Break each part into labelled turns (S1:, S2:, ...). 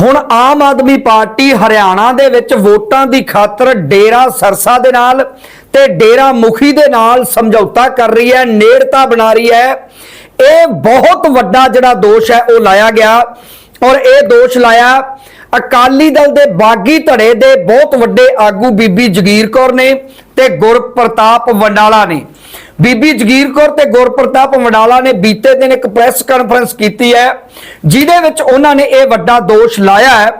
S1: ਹੁਣ ਆਮ ਆਦਮੀ ਪਾਰਟੀ ਹਰਿਆਣਾ ਦੇ ਵਿੱਚ ਵੋਟਾਂ ਦੀ ਖਾਤਰ ਡੇਰਾ ਸਰਸਾ ਦੇ ਨਾਲ ਤੇ ਡੇਰਾ ਮੁਖੀ ਦੇ ਨਾਲ ਸਮਝੌਤਾ ਕਰ ਰਹੀ ਹੈ, ਨੇੜਤਾ ਬਣਾ ਰਹੀ ਹੈ। ਇਹ ਬਹੁਤ ਵੱਡਾ ਜਿਹੜਾ ਦੋਸ਼ ਹੈ, ਉਹ ਲਾਇਆ ਗਿਆ ਔਰ ਇਹ ਦੋਸ਼ ਲਾਇਆ ਅਕਾਲੀ ਦਲ ਦੇ ਬਾਗੀ ਧੜੇ ਦੇ ਬਹੁਤ ਵੱਡੇ ਆਗੂ ਬੀਬੀ ਜਗੀਰ ਕੌਰ ਨੇ ਤੇ ਗੁਰਪ੍ਰਤਾਪ ਵੰਡਾਲਾ ਨੇ। ਬੀਬੀ ਜਗੀਰ ਕੌਰ ਤੇ ਗੁਰਪ੍ਰਤਾਪ ਵੰਡਾਲਾ ਨੇ ਬੀਤੇ ਦਿਨ ਇੱਕ ਪ੍ਰੈਸ ਕਾਨਫਰੰਸ ਕੀਤੀ ਹੈ, ਜਿਹਦੇ ਵਿੱਚ ਉਹਨਾਂ ਨੇ ਇਹ ਵੱਡਾ ਦੋਸ਼ ਲਾਇਆ ਹੈ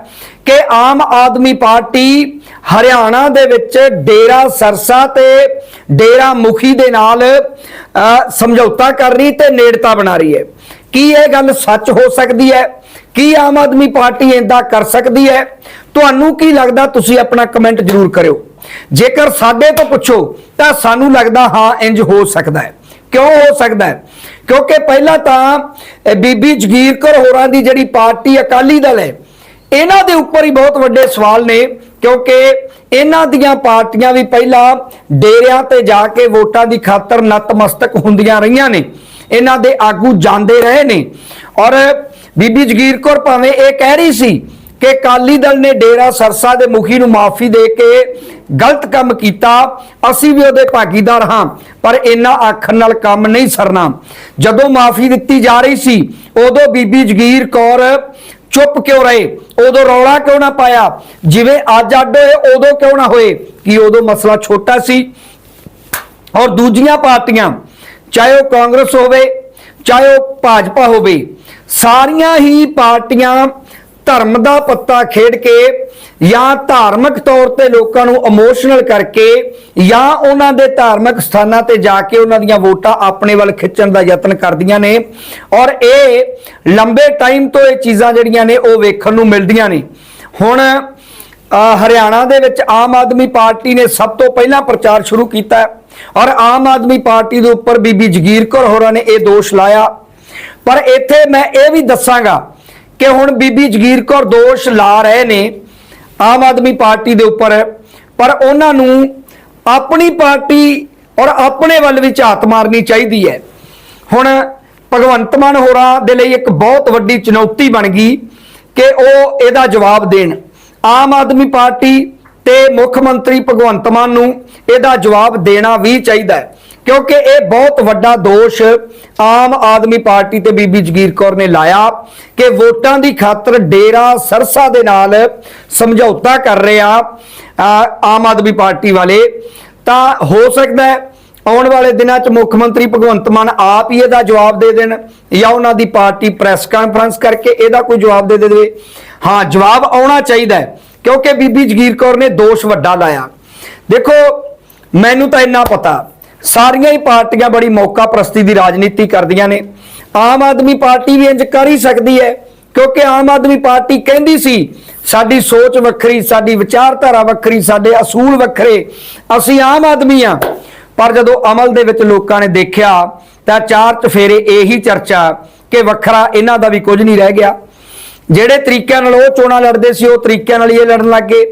S1: ਕਿ ਆਮ ਆਦਮੀ ਪਾਰਟੀ ਹਰਿਆਣਾ ਦੇ ਵਿੱਚ ਡੇਰਾ ਸਰਸਾ ਤੇ ਡੇਰਾ ਮੁਖੀ ਦੇ ਨਾਲ ਸਮਝੌਤਾ ਕਰ ਰਹੀ ਤੇ ਨੇੜਤਾ ਬਣਾ ਰਹੀ ਹੈ। ਕੀ ਇਹ ਗੱਲ ਸੱਚ ਹੋ ਸਕਦੀ ਹੈ? ਕੀ ਆਮ ਆਦਮੀ ਪਾਰਟੀ ਇੰਦਾ ਕਰ ਸਕਦੀ ਹੈ? ਤੁਹਾਨੂੰ ਕੀ ਲੱਗਦਾ? ਤੁਸੀਂ ਆਪਣਾ ਕਮੈਂਟ ਜ਼ਰੂਰ ਕਰਿਓ। ਜੇਕਰ ਸਾਡੇ ਤੋਂ ਪੁੱਛੋ ਤਾਂ ਸਾਨੂੰ ਲੱਗਦਾ ਹਾਂ ਇੰਜ ਹੋ ਸਕਦਾ ਹੈ। ਕਿਉਂ ਹੋ ਸਕਦਾ ਹੈ? ਕਿਉਂਕਿ ਪਹਿਲਾਂ ਤਾਂ ਬੀਬੀ ਜਗੀਰ ਕੌਰ ਹੋਰਾਂ ਦੀ ਜਿਹੜੀ ਪਾਰਟੀ ਅਕਾਲੀ ਦਲ ਹੈ, ਇਹਨਾਂ ਦੇ ਉੱਪਰ ਹੀ ਬਹੁਤ ਵੱਡੇ ਸਵਾਲ ਨੇ, ਕਿਉਂਕਿ ਇਹਨਾਂ ਦੀਆਂ ਪਾਰਟੀਆਂ ਵੀ ਪਹਿਲਾਂ ਡੇਰਿਆਂ ਤੇ ਜਾ ਕੇ ਵੋਟਾਂ ਦੀ ਖਾਤਰ ਨਤਮਸਤਕ ਹੁੰਦੀਆਂ ਰਹੀਆਂ ਨੇ। ਇਹਨਾਂ ਦੇ ਆਗੂ ਜਾਂਦੇ ਰਹੇ ਨੇ। ਔਰ ਬੀਬੀ ਜਗੀਰ ਕੌਰ ਭਾਵੇਂ ਇਹ ਕਹਿ ਰਹੀ ਸੀ ਕਿ ਕਾਲੀ ਦਲ ਨੇ ਡੇਰਾ ਸਰਸਾ ਦੇ ਮੁਖੀ ਨੂੰ ਮਾਫੀ ਦੇ ਕੇ ਗਲਤ ਕੰਮ ਕੀਤਾ, ਅਸੀਂ ਵੀ ਉਹਦੇ ਭਾਗੀਦਾਰ ਹਾਂ, ਪਰ ਇੰਨਾ ਆਖਣ ਨਾਲ ਕੰਮ ਨਹੀਂ ਸਰਨਾ। ਜਦੋਂ ਮਾਫੀ ਦਿੱਤੀ ਜਾ ਰਹੀ ਸੀ, ਉਦੋਂ ਬੀਬੀ ਜਗੀਰ ਕੌਰ ਚੁੱਪ ਕਿਉਂ ਰਹੇ? ਉਦੋਂ ਰੌਲਾ ਕਿਉਂ ਨਾ ਪਾਇਆ? ਜਿਵੇਂ ਅੱਜ ਅੱਡ ਹੋਏ, ਉਦੋਂ ਕਿਉਂ ਨਾ ਹੋਏ? ਕਿ ਉਦੋਂ ਮਸਲਾ ਛੋਟਾ ਸੀ? ਔਰ ਦੂਜੀਆਂ ਪਾਰਟੀਆਂ, ਚਾਹੇ ਉਹ ਕਾਂਗਰਸ ਹੋਵੇ, ਚਾਹੇ ਉਹ ਭਾਜਪਾ ਹੋਵੇ, ਸਾਰੀਆਂ ਹੀ ਪਾਰਟੀਆਂ ਧਰਮ ਦਾ ਪੱਤਾ ਖੇਡ ਕੇ ਜਾਂ ਧਾਰਮਿਕ ਤੌਰ ਤੇ ਲੋਕਾਂ ਨੂੰ ਇਮੋਸ਼ਨਲ ਕਰਕੇ ਜਾਂ ਉਹਨਾਂ ਦੇ ਧਾਰਮਿਕ ਸਥਾਨਾਂ ਤੇ ਜਾ ਕੇ ਉਹਨਾਂ ਦੀਆਂ ਵੋਟਾਂ ਆਪਣੇ ਵੱਲ ਖਿੱਚਣ ਦਾ ਯਤਨ ਕਰਦੀਆਂ ਨੇ। ਔਰ ਇਹ ਲੰਬੇ ਟਾਈਮ ਤੋਂ ਇਹ ਚੀਜ਼ਾਂ ਜਿਹੜੀਆਂ ਨੇ ਉਹ ਵੇਖਣ ਨੂੰ ਮਿਲਦੀਆਂ ਨੇ। ਹੁਣ ਹਰਿਆਣਾ ਦੇ ਵਿੱਚ ਆਮ ਆਦਮੀ ਪਾਰਟੀ ਨੇ ਸਭ ਤੋਂ ਪਹਿਲਾਂ ਪ੍ਰਚਾਰ ਸ਼ੁਰੂ ਕੀਤਾ ਔਰ ਆਮ ਆਦਮੀ ਪਾਰਟੀ ਦੇ ਉੱਪਰ ਬੀਬੀ ਜਗੀਰ ਕੌਰ ਹੋਰਾਂ ਨੇ ਇਹ ਦੋਸ਼ ਲਾਇਆ। ਪਰ ਇੱਥੇ ਮੈਂ ਇਹ ਵੀ ਦੱਸਾਂਗਾ ਕਿ ਹੁਣ ਬੀਬੀ ਜਗੀਰ ਕੌਰ ਦੋਸ਼ ਲਾ ਰਹੇ ਨੇ, ਆਮ ਆਦਮੀ ਪਾਰਟੀ ਦੇ ਉੱਪਰ, ਪਰ ਉਹਨਾਂ ਨੂੰ ਆਪਣੀ ਪਾਰਟੀ ਔਰ ਆਪਣੇ ਵੱਲ ਵੀ ਝਾਤ ਮਾਰਨੀ ਚਾਹੀਦੀ ਹੈ। ਹੁਣ ਭਗਵੰਤ ਮਾਨ ਹੋਰਾਂ ਦੇ ਲਈ ਇੱਕ ਬਹੁਤ ਵੱਡੀ ਚੁਣੌਤੀ ਬਣ ਗਈ ਕਿ ਉਹ ਇਹਦਾ ਜਵਾਬ ਦੇਣ। ਆਮ ਆਦਮੀ ਪਾਰਟੀ ਤੇ ਮੁੱਖ ਮੰਤਰੀ ਭਗਵੰਤ ਮਾਨ ਨੂੰ ਇਹਦਾ ਜਵਾਬ ਦੇਣਾ ਵੀ ਚਾਹੀਦਾ ਹੈ। ਕਿਉਂਕਿ ਇਹ ਬਹੁਤ ਵੱਡਾ ਦੋਸ਼ ਆਮ ਆਦਮੀ ਪਾਰਟੀ ਤੇ ਬੀਬੀ ਜਗੀਰ ਕੌਰ ਨੇ ਲਾਇਆ ਕਿ ਵੋਟਾਂ ਦੀ ਖਾਤਰ ਡੇਰਾ ਸਰਸਾ ਦੇ ਨਾਲ ਸਮਝੌਤਾ ਕਰ ਰਿਹਾ ਆਮ ਆਦਮੀ ਪਾਰਟੀ ਵਾਲੇ। ਤਾਂ ਹੋ ਸਕਦਾ ਹੈ ਆਉਣ ਵਾਲੇ ਦਿਨਾਂ 'ਚ ਮੁੱਖ ਮੰਤਰੀ ਭਗਵੰਤ ਮਾਨ ਆਪ ਹੀ ਇਹਦਾ ਜਵਾਬ ਦੇ ਦੇਣ ਜਾਂ ਉਹਨਾਂ ਦੀ ਪਾਰਟੀ ਪ੍ਰੈਸ ਕਾਨਫਰੰਸ ਕਰਕੇ ਇਹਦਾ ਕੋਈ ਜਵਾਬ ਦੇ ਦੇਵੇ। ਹਾਂ, ਜਵਾਬ ਆਉਣਾ ਚਾਹੀਦਾ ਕਿਉਂਕਿ ਬੀਬੀ ਜਗੀਰ ਕੌਰ ਨੇ ਦੋਸ਼ ਵੱਡਾ ਲਾਇਆ। ਦੇਖੋ, ਮੈਨੂੰ ਤਾਂ ਇੰਨਾ ਪਤਾ ਸਾਰੀਆਂ ਹੀ ਪਾਰਟੀਆਂ ਬੜੀ ਮੌਕਾ ਪ੍ਰਸਤੀ ਦੀ ਰਾਜਨੀਤੀ ਕਰਦੀਆਂ ਨੇ। ਆਮ ਆਦਮੀ ਪਾਰਟੀ ਵੀ ਇੰਜ ਕਰ ਹੀ ਸਕਦੀ ਹੈ, ਕਿਉਂਕਿ ਆਮ ਆਦਮੀ ਪਾਰਟੀ ਕਹਿੰਦੀ ਸੀ, ਸਾਡੀ ਸੋਚ ਵੱਖਰੀ, ਸਾਡੀ ਵਿਚਾਰਧਾਰਾ ਵੱਖਰੀ, ਸਾਡੇ ਅਸੂਲ ਵੱਖਰੇ, ਅਸੀਂ ਆਮ ਆਦਮੀ ਆ ਪਰ ਜਦੋਂ ਅਮਲ ਦੇ ਵਿੱਚ ਲੋਕਾਂ ਨੇ ਦੇਖਿਆ, ਤਾਂ ਚਾਰ ਚਫੇਰੇ ਇਹੀ ਚਰਚਾ ਕਿ ਵੱਖਰਾ ਇਹਨਾਂ ਦਾ ਵੀ ਕੁਝ ਨਹੀਂ ਰਹਿ ਗਿਆ। ਜਿਹੜੇ ਤਰੀਕਿਆਂ ਨਾਲ ਉਹ ਚੋਣਾਂ ਲੜਦੇ ਸੀ, ਉਹ ਤਰੀਕਿਆਂ ਨਾਲ ਹੀ ਇਹ ਲੜਨ ਲੱਗ ਗਏ।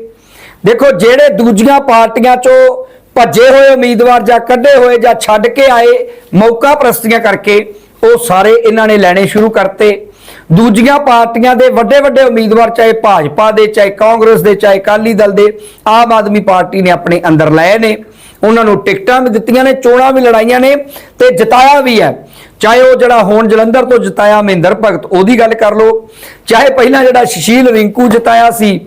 S1: ਦੇਖੋ, ਜਿਹੜੇ ਦੂਜੀਆਂ ਪਾਰਟੀਆਂ ਚੋਂ ਭੱਜੇ ਹੋਏ ਉਮੀਦਵਾਰ ਜਾਂ ਕੱਢੇ ਹੋਏ ਜਾਂ ਛੱਡ ਕੇ ਆਏ ਮੌਕਾ ਪ੍ਰਸਤੀਆਂ ਕਰਕੇ ਉਹ ਸਾਰੇ ਇਹਨਾਂ ਨੇ ਲੈਣੇ ਸ਼ੁਰੂ ਕਰਤੇ। ਦੂਜੀਆਂ ਪਾਰਟੀਆਂ ਦੇ ਵੱਡੇ ਵੱਡੇ ਉਮੀਦਵਾਰ ਚਾਹੇ ਭਾਜਪਾ ਦੇ, ਚਾਹੇ ਕਾਂਗਰਸ ਦੇ, ਚਾਹੇ ਅਕਾਲੀ ਦਲ ਦੇ, ਆਮ ਆਦਮੀ ਪਾਰਟੀ ਨੇ ਆਪਣੇ ਅੰਦਰ ਲਏ ਨੇ। ਉਹਨਾਂ ਨੂੰ ਟਿਕਟਾਂ ਵੀ ਦਿੱਤੀਆਂ ਨੇ, ਚੋਣਾਂ ਵੀ ਲੜਾਈਆਂ ਨੇ ਤੇ ਜਿਤਾਇਆ ਵੀ ਹੈ। ਚਾਹੇ ਉਹ ਜਿਹੜਾ ਹੁਣ ਜਲੰਧਰ ਤੋਂ ਜਿਤਾਇਆ ਮਹਿੰਦਰ ਭਗਤ, ਉਹਦੀ ਗੱਲ ਕਰ ਲਓ। ਚਾਹੇ ਪਹਿਲਾਂ ਜਿਹੜਾ ਸੁਸ਼ੀਲ ਰਿੰਕੂ ਜਿਤਾਇਆ ਸੀ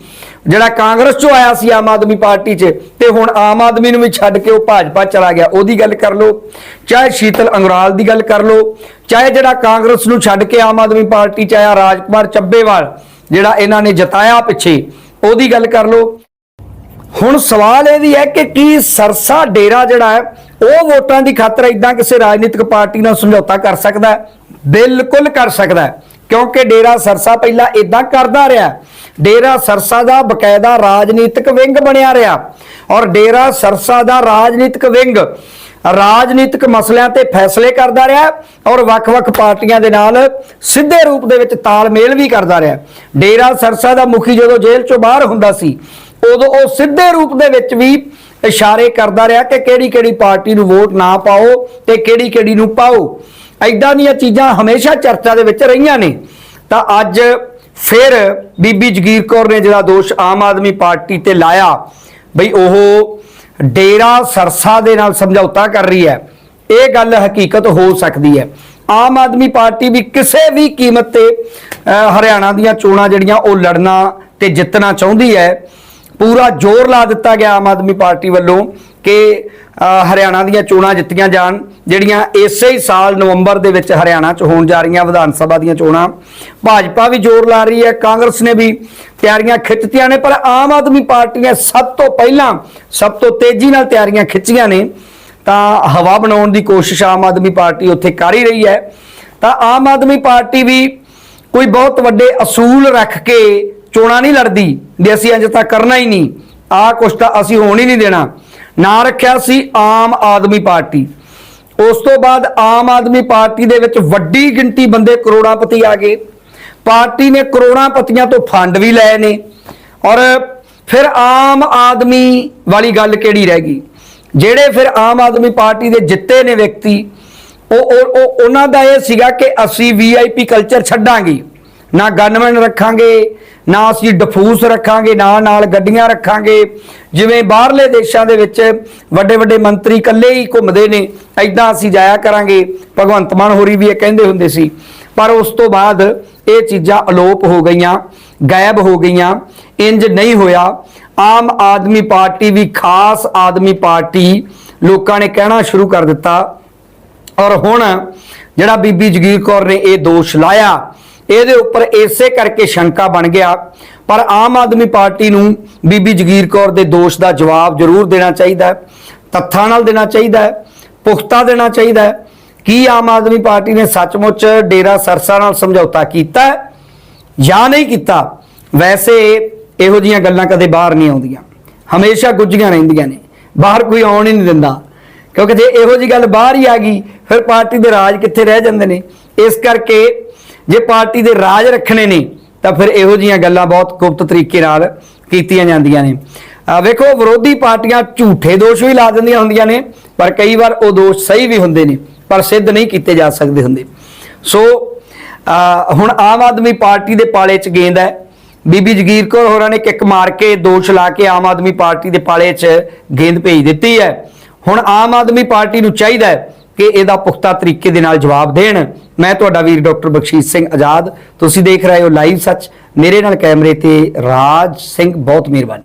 S1: ਜਿਹੜਾ ਕਾਂਗਰਸ ਚੋਂ ਆਇਆ ਸੀ ਆਮ ਆਦਮੀ ਪਾਰਟੀ 'ਚ ਤੇ ਹੁਣ ਆਮ ਆਦਮੀ ਨੂੰ ਵੀ ਛੱਡ ਕੇ ਉਹ ਭਾਜਪਾ ਚਲਾ ਗਿਆ, ਉਹਦੀ ਗੱਲ ਕਰ ਲਓ। ਚਾਹੇ ਸ਼ੀਤਲ ਅੰਗਰਾਲ ਦੀ ਗੱਲ ਕਰ ਲਓ, ਚਾਹੇ ਜਿਹੜਾ ਕਾਂਗਰਸ ਨੂੰ ਛੱਡ ਕੇ ਆਮ ਆਦਮੀ ਪਾਰਟੀ 'ਚ ਆਇਆ ਰਾਜਕੁਮਾਰ ਚੱਬੇਵਾਲ, ਜਿਹੜਾ ਇਹਨਾਂ ਨੇ ਜਤਾਇਆ ਪਿੱਛੇ, ਉਹਦੀ ਗੱਲ ਕਰ ਲਓ। ਹੁਣ ਸਵਾਲ ਇਹ ਵੀ ਹੈ ਕਿ ਕੀ ਸਰਸਾ ਡੇਰਾ ਜਿਹੜਾ ਹੈ, ਉਹ ਵੋਟਾਂ ਦੀ ਖਾਤਰ ਇਦਾਂ ਕਿਸੇ ਰਾਜਨੀਤਿਕ ਪਾਰਟੀ ਨਾਲ ਸਮਝੌਤਾ ਕਰ ਸਕਦਾ ਬਿਲਕੁਲ ਕਰ ਸਕਦਾ ਕਿਉਂਕਿ ਡੇਰਾ ਸਰਸਾ ਪਹਿਲਾਂ ਇਦਾਂ ਕਰਦਾ ਰਿਹਾ। ਡੇਰਾ ਸਰਸਾ ਦਾ ਬਕਾਇਦਾ ਰਾਜਨੀਤਿਕ ਵਿੰਗ ਬਣਿਆ ਰਿਹਾ ਔਰ ਡੇਰਾ ਸਰਸਾ ਦਾ ਰਾਜਨੀਤਿਕ ਵਿੰਗ ਰਾਜਨੀਤਿਕ ਮਸਲਿਆਂ ਤੇ ਫੈਸਲੇ ਕਰਦਾ ਰਿਹਾ ਔਰ ਵੱਖ-ਵੱਖ ਪਾਰਟੀਆਂ ਦੇ ਨਾਲ ਸਿੱਧੇ ਰੂਪ ਦੇ ਵਿੱਚ ਤਾਲਮੇਲ ਵੀ ਕਰਦਾ ਰਿਹਾ। ਡੇਰਾ ਸਰਸਾ ਦਾ ਮੁਖੀ ਜਦੋਂ ਜੇਲ੍ਹ ਚੋਂ ਬਾਹਰ ਹੁੰਦਾ ਸੀ, ਉਦੋਂ ਉਹ ਸਿੱਧੇ ਰੂਪ ਦੇ ਵਿੱਚ ਵੀ ਇਸ਼ਾਰੇ ਕਰਦਾ ਰਿਹਾ ਕਿ ਕਿਹੜੀ ਕਿਹੜੀ ਪਾਰਟੀ ਨੂੰ ਵੋਟ ਨਾ ਪਾਓ ਤੇ ਕਿਹੜੀ ਕਿਹੜੀ ਨੂੰ ਪਾਓ। ਐਦਾਂ ਦੀਆਂ ਚੀਜ਼ਾਂ ਹਮੇਸ਼ਾ ਚਰਚਾ ਦੇ ਵਿੱਚ ਰਹੀਆਂ ਨੇ। ਤਾਂ ਅੱਜ ਫਿਰ ਬੀਬੀ ਜਗੀਰ ਕੌਰ ਨੇ ਜਿਹੜਾ ਦੋਸ਼ ਆਮ ਆਦਮੀ ਪਾਰਟੀ ਤੇ ਲਾਇਆ, ਬਈ ਉਹ ਡੇਰਾ ਸਰਸਾ ਦੇ ਨਾਲ ਸਮਝੌਤਾ ਕਰ ਰਹੀ ਹੈ, ਇਹ ਗੱਲ ਹਕੀਕਤ ਹੋ ਸਕਦੀ ਹੈ। ਆਮ ਆਦਮੀ ਪਾਰਟੀ ਵੀ ਕਿਸੇ ਵੀ ਕੀਮਤ ਤੇ ਹਰਿਆਣਾ ਦੀਆਂ ਚੋਣਾਂ ਜਿਹੜੀਆਂ ਉਹ ਲੜਨਾ ਤੇ ਜਿੱਤਣਾ ਚਾਹੁੰਦੀ ਹੈ, ਪੂਰਾ ਜ਼ੋਰ ਲਾ ਦਿੱਤਾ ਗਿਆ ਆਮ ਆਦਮੀ ਪਾਰਟੀ ਵੱਲੋਂ ਕਿ ਹਰਿਆਣਾ ਦੀਆਂ ਚੋਣਾਂ ਜਿੱਤੀਆਂ ਜਾਣ, ਜਿਹੜੀਆਂ ਇਸੇ ਹੀ ਸਾਲ ਨਵੰਬਰ ਦੇ ਵਿੱਚ ਹਰਿਆਣਾ 'ਚ ਹੋਣ ਜਾ ਰਹੀਆਂ ਵਿਧਾਨ ਸਭਾ ਦੀਆਂ ਚੋਣਾਂ। ਭਾਜਪਾ ਵੀ ਜ਼ੋਰ ਲਾ ਰਹੀ ਹੈ, ਕਾਂਗਰਸ ਨੇ ਵੀ ਤਿਆਰੀਆਂ ਖਿੱਚਤੀਆਂ ਨੇ, ਪਰ ਆਮ ਆਦਮੀ ਪਾਰਟੀ ਨੇ ਸਭ ਤੋਂ ਪਹਿਲਾਂ, ਸਭ ਤੋਂ ਤੇਜ਼ੀ ਨਾਲ ਤਿਆਰੀਆਂ ਖਿੱਚੀਆਂ ਨੇ। ਤਾਂ ਹਵਾ ਬਣਾਉਣ ਦੀ ਕੋਸ਼ਿਸ਼ ਆਮ ਆਦਮੀ ਪਾਰਟੀ ਉੱਥੇ ਕਰ ਹੀ ਰਹੀ ਹੈ। ਤਾਂ ਆਮ ਆਦਮੀ ਪਾਰਟੀ ਵੀ ਕੋਈ ਬਹੁਤ ਵੱਡੇ ਅਸੂਲ ਰੱਖ ਕੇ ਚੋਣਾਂ ਨਹੀਂ ਲੜਦੀ ਵੀ ਅਸੀਂ ਅਜੇ ਤਾਂ ਕਰਨਾ ਹੀ ਨਹੀਂ, ਆਹ ਕੁਛ ਤਾਂ ਅਸੀਂ ਹੋਣ ਹੀ ਨਹੀਂ ਦੇਣਾ। ਨਾਂ ਰੱਖਿਆ ਸੀ ਆਮ ਆਦਮੀ ਪਾਰਟੀ। ਉਸ ਤੋਂ ਬਾਅਦ ਆਮ ਆਦਮੀ ਪਾਰਟੀ ਦੇ ਵਿੱਚ ਵੱਡੀ ਗਿਣਤੀ ਬੰਦੇ ਕਰੋੜਾਪਤੀ ਆ ਗਏ। ਪਾਰਟੀ ਨੇ ਕਰੋੜਾਪਤੀਆਂ ਤੋਂ ਫੰਡ ਵੀ ਲਏ ਨੇ। ਔਰ ਫਿਰ ਆਮ ਆਦਮੀ ਵਾਲੀ ਗੱਲ ਕਿਹੜੀ ਰਹਿ ਗਈ? ਜਿਹੜੇ ਫਿਰ ਆਮ ਆਦਮੀ ਪਾਰਟੀ ਦੇ ਜਿੱਤੇ ਨੇ ਵਿਅਕਤੀ, ਉਹ ਉਹ- ਉਹਨਾਂ ਦਾ ਇਹ ਸੀਗਾ ਕਿ ਅਸੀਂ ਵੀਆਈਪੀ ਕਲਚਰ ਛੱਡਾਂਗੇ। ਨਾ ਗਨਮੈਨ ਰੱਖਾਂਗੇ, ਨਾ ਅਸੀਂ ਡਫੂਸ ਰੱਖਾਂਗੇ, ਨਾ ਨਾਲ ਗੱਡੀਆਂ ਰੱਖਾਂਗੇ। ਜਿਵੇਂ ਬਾਹਰਲੇ ਦੇਸ਼ਾਂ ਦੇ ਵਿੱਚ ਵੱਡੇ ਵੱਡੇ ਮੰਤਰੀ ਇਕੱਲੇ ਹੀ ਘੁੰਮਦੇ ਨੇ ਐਦਾਂ ਅਸੀਂ ਜਾਇਆ ਕਰਾਂਗੇ। ਭਗਵੰਤ ਮਾਨ ਹੋਰੀ ਵੀ ਇਹ ਕਹਿੰਦੇ ਹੁੰਦੇ ਸੀ। ਪਰ ਉਸ ਤੋਂ ਬਾਅਦ ਇਹ ਚੀਜ਼ਾਂ ਅਲੋਪ ਹੋ ਗਈਆਂ, ਗਾਇਬ ਹੋ ਗਈਆਂ, ਇੰਜ ਨਹੀਂ ਹੋਇਆ। ਆਮ ਆਦਮੀ ਪਾਰਟੀ ਵੀ ਖਾਸ ਆਦਮੀ ਪਾਰਟੀ ਲੋਕਾਂ ਨੇ ਕਹਿਣਾ ਸ਼ੁਰੂ ਕਰ ਦਿੱਤਾ। ਔਰ ਹੁਣ ਜਿਹੜਾ ਬੀਬੀ ਜਗੀਰ ਕੌਰ ਨੇ ਇਹ ਦੋਸ਼ ਲਾਇਆ ਇਹਦੇ ਉੱਪਰ ਇਸੇ ਕਰਕੇ ਸ਼ੰਕਾ ਬਣ ਗਿਆ। ਪਰ ਆਮ ਆਦਮੀ ਪਾਰਟੀ ਨੂੰ ਬੀਬੀ ਜਗੀਰ ਕੌਰ ਦੇ ਦੋਸ਼ ਦਾ ਜਵਾਬ ਜ਼ਰੂਰ ਦੇਣਾ ਚਾਹੀਦਾ ਹੈ। ਤੱਥਾਂ ਨਾਲ ਦੇਣਾ ਚਾਹੀਦਾ ਹੈ, ਪੁਖਤਾ ਦੇਣਾ ਚਾਹੀਦਾ ਹੈ। ਕੀ ਆਮ ਆਦਮੀ ਪਾਰਟੀ ਨੇ ਸੱਚਮੁੱਚ ਡੇਰਾ ਸਰਸਾ ਨਾਲ ਸਮਝੌਤਾ ਕੀਤਾ ਜਾਂ ਨਹੀਂ ਕੀਤਾ? ਵੈਸੇ ਇਹੋ ਜੀਆਂ ਗੱਲਾਂ ਕਦੇ ਬਾਹਰ ਨਹੀਂ ਆਉਂਦੀਆਂ। ਹਮੇਸ਼ਾ ਗੁੱਝੀਆਂ ਰਹਿੰਦੀਆਂ ਨੇ। ਬਾਹਰ ਕੋਈ ਆਉਣ ਹੀ ਨਹੀਂ ਦਿੰਦਾ। ਕਿਉਂਕਿ ਜੇ ਇਹੋ ਜੀ ਗੱਲ ਬਾਹਰ ਹੀ ਆ ਗਈ, ਫਿਰ ਪਾਰਟੀ ਦੇ ਰਾਜ ਕਿੱਥੇ ਰਹਿ ਜਾਂਦੇ ਨੇ? ਇਸ ਕਰਕੇ ਜੇ ਪਾਰਟੀ ਦੇ ਰਾਜ ਰੱਖਣੇ ਨੇ, ਤਾਂ ਫਿਰ ਇਹੋ ਜੀਆਂ ਗੱਲਾਂ ਬਹੁਤ ਗੁਪਤ ਤਰੀਕੇ ਨਾਲ ਕੀਤੀਆਂ ਜਾਂਦੀਆਂ ਨੇ। ਵੇਖੋ, ਵਿਰੋਧੀ ਪਾਰਟੀਆਂ ਝੂਠੇ ਦੋਸ਼ ਵੀ ਲਾ ਦਿੰਦੀਆਂ ਹੁੰਦੀਆਂ ਨੇ, ਪਰ ਕਈ ਵਾਰ ਉਹ ਦੋਸ਼ ਸਹੀ ਵੀ ਹੁੰਦੇ ਨੇ, ਪਰ ਸਿੱਧ ਨਹੀਂ ਕੀਤੇ ਜਾ ਸਕਦੇ ਹੁੰਦੇ। ਸੋ ਹੁਣ ਆਮ ਆਦਮੀ ਪਾਰਟੀ ਦੇ ਪਾਲੇ 'ਚ ਗੇਂਦ ਹੈ। ਬੀਬੀ ਜਗੀਰ ਕੌਰ ਹੋਰਾਂ ਨੇ ਕਿੱਕ ਮਾਰ ਕੇ ਦੋਸ਼ ਲਾ ਕੇ ਆਮ ਆਦਮੀ ਪਾਰਟੀ ਦੇ ਪਾਲੇ 'ਚ ਗੇਂਦ ਭੇਜ ਦਿੱਤੀ ਹੈ। ਹੁਣ ਆਮ ਆਦਮੀ ਪਾਰਟੀ ਨੂੰ ਚਾਹੀਦਾ ਕਿ ਇਹਦਾ ਪੁਖਤਾ ਤਰੀਕੇ ਦੇ ਨਾਲ ਜਵਾਬ ਦੇਣ। ਮੈਂ ਤੁਹਾਡਾ ਵੀਰ ਡਾਕਟਰ ਬਖਸ਼ੀਸ਼ ਸਿੰਘ ਆਜ਼ਾਦ। ਤੁਸੀਂ ਦੇਖ ਰਹੇ ਹੋ ਲਾਈਵ ਸੱਚ। ਮੇਰੇ ਨਾਲ ਕੈਮਰੇ ਤੇ ਰਾਜ ਸਿੰਘ, ਬਹੁਤ ਮਿਹਰਬਾਨੀ।